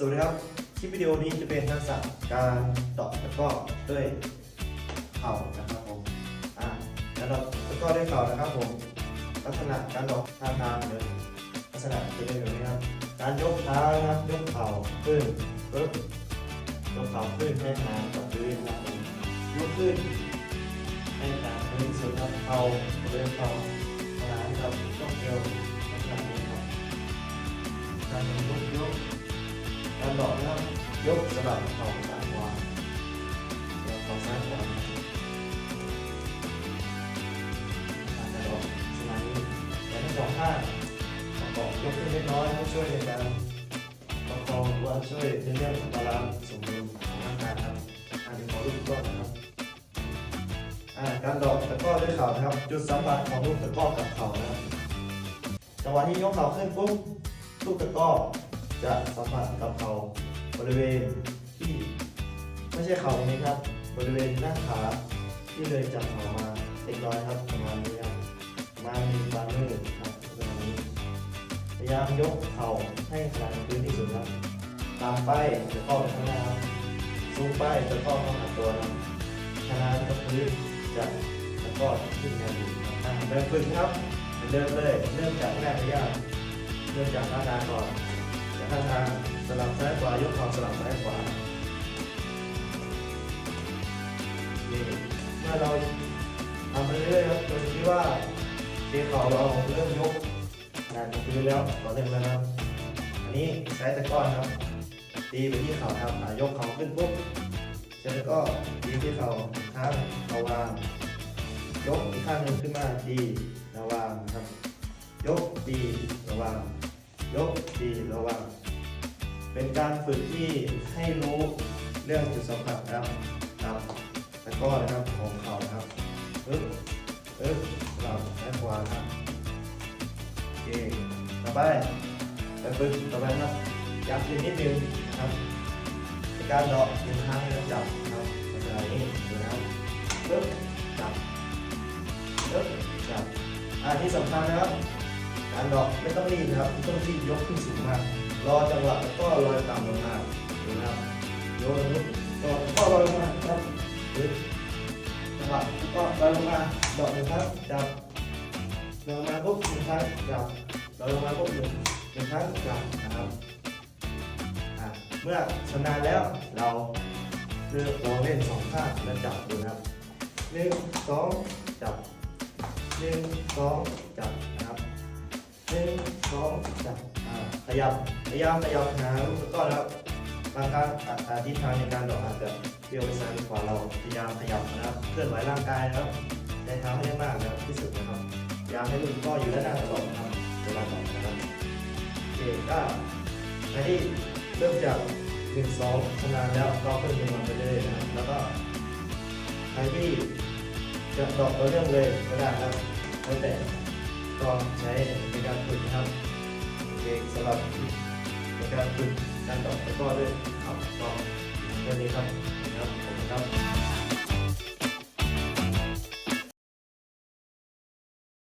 สวัสดีครับ คลิปวิดีโอนี้จะเป็นทักษะการตอกตะก้อด้วยเข่านะครับผม อ่าแล้วตะก้อด้วยเข่านะครับผม ลักษณะการดอกท่าทางเลยลักษณะจะเป็นแบบนี้ครับ การยกเท้านะครับยกเข่าขึ้นปึ๊บยกเข่าขึ้นให้หางกับพื้นนะครับยกขึ้นให้หางพื้นสุดครับเข่าบริเวณเข่าหางกับช่องเอวลักษณะนี้ครับการยกยก การดอกนะครับยกสลับเข่าซ้ายขวาเข่าซ้ายขวาการดอกสมาธิแต่ทั้งสองข้างประกอบยกขึ้นเล็กน้อยเพื่อช่วยในการประคองหรือว่าช่วยในเรื่องบาลานซ์สมดุลของร่างกายครับอันนี้ขอรูปก้อนนะครับการดอกตะก้อด้วยเข่านะครับ จุดสัมผัสของลูกตะกร้อกับเข่านะครับจังหวะที่ยกเข่าขึ้นปุ๊บลูกตะกร้อ จะสัมผัสกับเขาบริเวณที่ไม่ใช่เขานี้ครับ บริเวณหน้าขาที่เลยจากเขามาเล็กน้อยครับประมาณนี้ครับประมาณมีบางมือครับประมาณนี้พยายามยกเข่าให้ขนาดพื้นที่สุดครับตามไปจะเข้าไปข้างหน้าครับสูงไปจะเข้าเข้าหาตัวครับขนาดกับพื้นจะตะกร้อขึ้นแนวดีครับอะเดินฝึกครับเดิมเลยเริ่มจากแรกระยะเริ่มจากท่าทาก่อน ท่าทางสลับซ้ายขวายกเข่าสลับซ้ายขวานี่เมื่อเราทำไปเรื่อยๆครับจนที่ว่าเข่าเราเริ่มยกงานพื้นแล้วต่อเนื่องแล้วครับอันนี้ใช้ตะก้อนครับ ตีไปที่เข่าครับยกเข่าขึ้นปุ๊บเสร็จแล้วก็ตีที่เข่าข้างเอาวางยกอีกข้างหนึ่งขึ้นมาตีระวางนะครับ ยกตีระวังยกตีระวัง เป็นการฝึกที่ให้รู้เรื่องจุดสัมผัสครับครับแล้วก็นะครับของเขานะครับปึ๊บปึ๊บหลับและขวาครับโอเคต่อไปไปฝึกต่อไปนะครับยับขึ้นนิดนึงนะครับในการเดาะหนึ่งครั้งแล้วจับนะครับลักษณะนี้ดูนะครับปึ๊บจับปึ๊บจับอันที่สำคัญนะครับ การดอกไม่ต้องรีบนะครับไม่ต้องรีบยกขึ้นสูงมาก รอจังหวะแล้วก็ลอยต่ำลงมาดูนะครับโยนลุกก็ก็ลอยลงมาครับปึ๊บจังหวะแล้วก็ลอยลงมาดอกหนึ่งครั้งจับลอยลงมาปุ๊บหนึ่งครั้งจับลอยลงมาปุ๊บหนึ่งหนึ่งครั้งจับนะครับเมื่อชำนาญแล้วเราเลือกลองเล่นสองข้างแล้วจับดูนะครับหนึ่งสองจับหนึ่งสองจับนะครับหนึ่งสองจับ ขยับพยายามขยับหาลูกตะก้อนะครับบางครั้งอะอ่าทิศทางในการดอกอาจจะเบี้ยวไปซ้ายขวาเราพยายามขยับนะครับเคลื่อนไหวร่างกายนะครับใช้เท้าให้ได้มากนะครับที่สุดนะครับพยายามให้ลูกตะก้ออยู่ด้านหน้าตลอดนะครับเวลาดอกนะครับโอเคก็อันนี้เริ่มจากหนึ่งสองชนาญแล้วก็เพิ่มกำลังไปเรื่อยๆนะครับแล้วก็ใครที่จะดอกต่อเนื่องเลยก็ได้นะครับแล้วแต่ก็ใช้ในการฝึกนะครับ องสำหรับในการฝึกการตอบตะกร้อด้วยครับก็แค่นี้ครับนะครับผมครับ